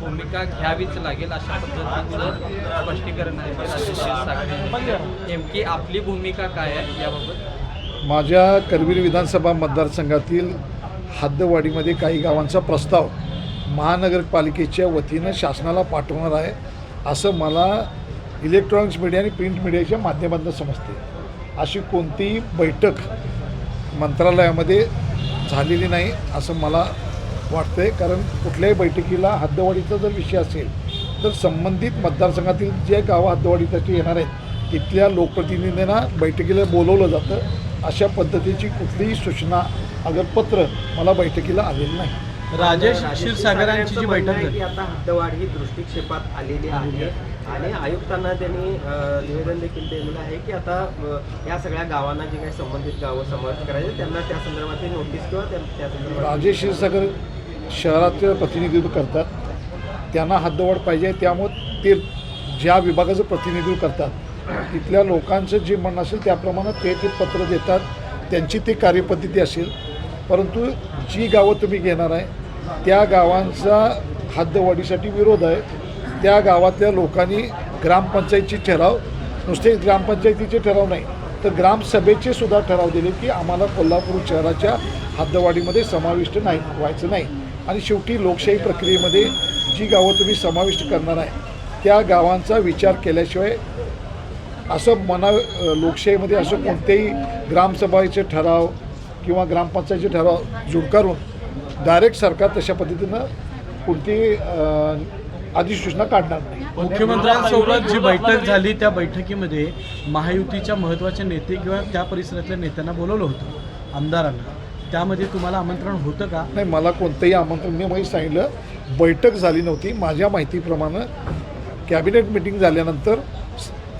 भूमिका घ्यावीच लागेल अशा पद्धतीचं स्पष्टीकरण आहे. नेमकी आपली भूमिका काय आहे याबाबत? माझ्या करवीर विधानसभा मतदारसंघातील हद्दवाडीमध्ये काही गावांचा प्रस्ताव महानगरपालिकेच्या वतीनं शासनाला पाठवणार आहे असं मला इलेक्ट्रॉनिक्स मीडिया आणि प्रिंट मीडियाच्या माध्यमातून समजते. अशी कोणतीही बैठक मंत्रालयामध्ये झालेली नाही असं मला वाटतं आहे कारण कुठल्याही बैठकीला हद्दवाढीचा जर विषय असेल तर संबंधित मतदारसंघातील जे गावं हद्दवाढीसाठी येणार आहेत तिथल्या लोकप्रतिनिधींना बैठकीला बोलवलं जातं. अशा पद्धतीची कुठलीही सूचना अगर पत्र मला बैठकीला आलेलं नाही. राजेश क्षीरसागरांची जी बैठक आता हद्दवाढ ही दृष्टिक्षेपात आलेली आहे. आणि आयुक्तांना त्यांनी निवेदन देखील दिलेलं आहे की आता या सगळ्या गावांना जे काही संबंधित गावं समाविष्ट करायचे त्यांना त्या संदर्भातली नोटीस किंवा त्या संदर्भात राजेश क्षीरसागर शहराचं प्रतिनिधित्व करतात. त्यांना हद्दवाढ पाहिजे त्यामुळे ते ज्या विभागाचं प्रतिनिधित्व करतात तिथल्या लोकांचं जे म्हणणं असेल त्याप्रमाणे ते ते पत्र देतात. त्यांची ती कार्यपद्धती असेल. परंतु जी गावं तुम्ही घेणार आहे त्या गावांचा हद्दवाढीसाठी विरोध आहे. त्या गावातल्या लोकांनी ग्रामपंचायतची ठराव नुसते ग्रामपंचायतीचे ठराव नाही तर ग्रामसभेचे सुद्धा ठराव दिले की आम्हाला कोल्हापूर शहराच्या हद्दवाडीमध्ये समाविष्ट नाही व्हायचं नाही. आणि शेवटी लोकशाही प्रक्रियेमध्ये जी गावं तुम्ही समाविष्ट करणार आहे त्या गावांचा विचार केल्याशिवाय असं मना लोकशाहीमध्ये असं कोणतेही ग्रामसभाचे ठराव किंवा ग्रामपंचायतीचे ठराव जुडकारून डायरेक्ट सरकार तशा पद्धतीनं कोणती अधिसूचना काढणार नाही. मुख्यमंत्र्यांसोबत जी बैठक झाली त्या बैठकीमध्ये महायुतीच्या महत्त्वाचे नेते किंवा त्या परिसरातल्या नेत्यांना बोलवलं होतं आमदारांना. त्यामध्ये तुम्हाला आमंत्रण होतं का? नाही मला कोणतंही आमंत्रण मी माहीत सांगितलं बैठक झाली नव्हती. माझ्या माहितीप्रमाणे कॅबिनेट मिटिंग झाल्यानंतर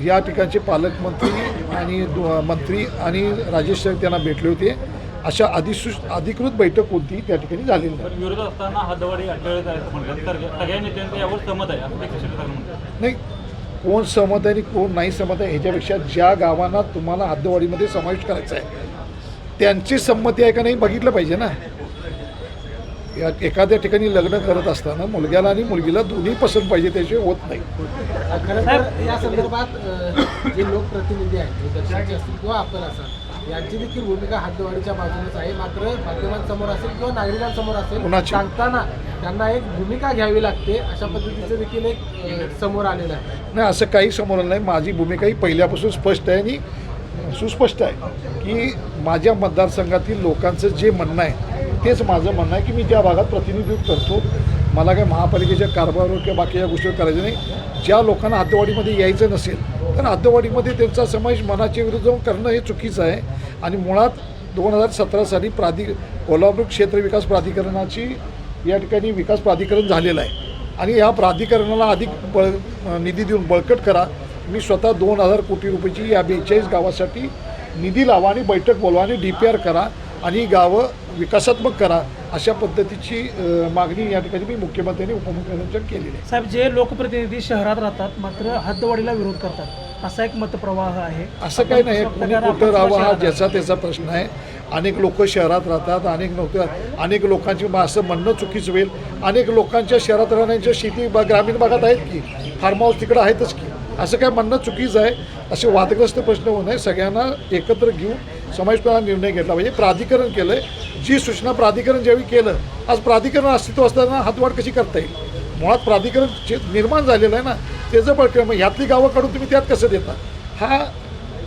या ठिकाणचे पालकमंत्री आणि मंत्री आणि राजेश सर त्यांना भेटले होते. अशा अधिसू अधिकृत बैठक कोणती त्या ठिकाणी झालेली नाही. विरोध असताना सगळ्या नेत्यांचं यावर सहमत आहे नाही कोण सहमत आहे आणि कोण नाही सहमत आहे ह्याच्यापेक्षा ज्या गावांना तुम्हाला हद्दवाढीमध्ये समाविष्ट करायचं आहे त्यांची संमती आहे का नाही बघितलं पाहिजे ना. या एखाद्या ठिकाणी लग्न करत असताना मुलग्याला आणि मुलगीला दोन्ही पसंत पाहिजे त्याशिवाय होत नाही. खरं तर या संदर्भात जे लोकप्रतिनिधी आहेत ते दक्षिणचे असतील किंवा आपण असाल यांची देखील भूमिका हद्दवाढीच्या बाजूनेच आहे. मात्र माध्यमांसमोर असेल किंवा नागरिकांसमोर असेल? सांगताना त्यांना एक भूमिका घ्यावी लागते. अशा पद्धतीचं देखील एक समोर आलेलं आहे. नाही असं काही समोर आलं नाही. माझी भूमिका ही पहिल्यापासून स्पष्ट आहे आणि सुस्पष्ट आहे की माझ्या मतदारसंघातील लोकांचं जे म्हणणं आहे तेच माझं म्हणणं आहे की मी ज्या भागात प्रतिनिधित्व करतो मला काय महापालिकेच्या कारभारावर किंवा बाकीच्या गोष्टीवर करायचं नाही. ज्या लोकांना हद्दवाढीमध्ये यायचं नसेल पण आद्यवाडीमध्ये त्यांचा समावेश मनाच्या विरुद्ध जाऊन करणं हे चुकीचं आहे. आणि मुळात दोन हजार सतरा साली प्राधि कोल्हापूर क्षेत्र विकास प्राधिकरणाची या ठिकाणी विकास प्राधिकरण झालेलं आहे. आणि ह्या प्राधिकरणाला अधिक बळ निधी देऊन बळकट करा. मी स्वतः दोन हजार कोटी रुपयाची या बेचाळीस गावासाठी निधी लावा आणि बैठक बोलवा आणि डी पी आर करा आणि गावं विकासात्मक करा अशा पद्धतीची मागणी या ठिकाणी मी मुख्यमंत्र्यांनी उपमुख्यमंत्र्यांच्या केलेली आहे. साहेब जे लोकप्रतिनिधी शहरात राहतात मात्र हद्दवाढीला विरोध करतात. असा एक मतप्रवाह आहे. असं काही नाही. कोणी कुठं राहावं हा ज्याचा त्याचा प्रश्न आहे. अनेक लोक शहरात राहतात. अनेक लोक अनेक लोकांची असं म्हणणं चुकीचं होईल. अनेक लोकांच्या शहरात राहण्याच्या शेती बा ग्रामीण भागात आहेत की? फार्म हाऊस तिकडं आहेतच की? असं काय म्हणणं चुकीचं आहे. असे वादग्रस्त प्रश्न होऊ नये. सगळ्यांना एकत्र घेऊन समावेशपणा निर्णय घेतला पाहिजे. प्राधिकरण केलं आहे जी सूचना प्राधिकरण ज्यावेळी केलं आज प्राधिकरण अस्तित्व असताना हातवाढ कशी करता येईल? मुळात प्राधिकरण निर्माण झालेलं आहे ना त्याचं बळकं मग ह्यातली गावं काढून तुम्ही त्यात कसं देता? हा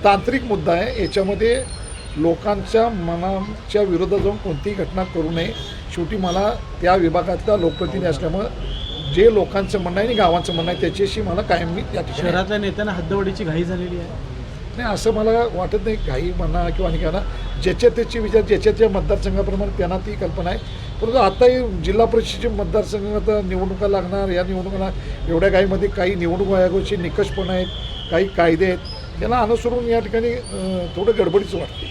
तांत्रिक मुद्दा आहे. याच्यामध्ये लोकांच्या मनाच्या विरोधात जाऊन कोणतीही घटना करू नये. शेवटी मला त्या विभागातला लोकप्रतिनिधी असल्यामुळं जे लोकांचं म्हणणं आहे आणि गावांचं म्हणणं आहे त्याच्याशी मला कायम मी त्या शहरातल्या नेत्यांना हद्दवडीची घाई झालेली आहे. नाही असं मला वाटत नाही. काही म्हणा किंवा आणि म्हणा ज्याच्या त्याची विचार ज्याच्या त्या मतदारसंघाप्रमाणे त्यांना ती कल्पना आहे. परंतु आताही जिल्हा परिषदेचे मतदारसंघ आता निवडणुका लागणार या निवडणुका एवढ्या काहीमध्ये काही निवडणूक आयोगाचे निकष पण आहेत काही कायदे आहेत. त्यांना अनुसरून या ठिकाणी थोडं गडबडीचं वाटतं.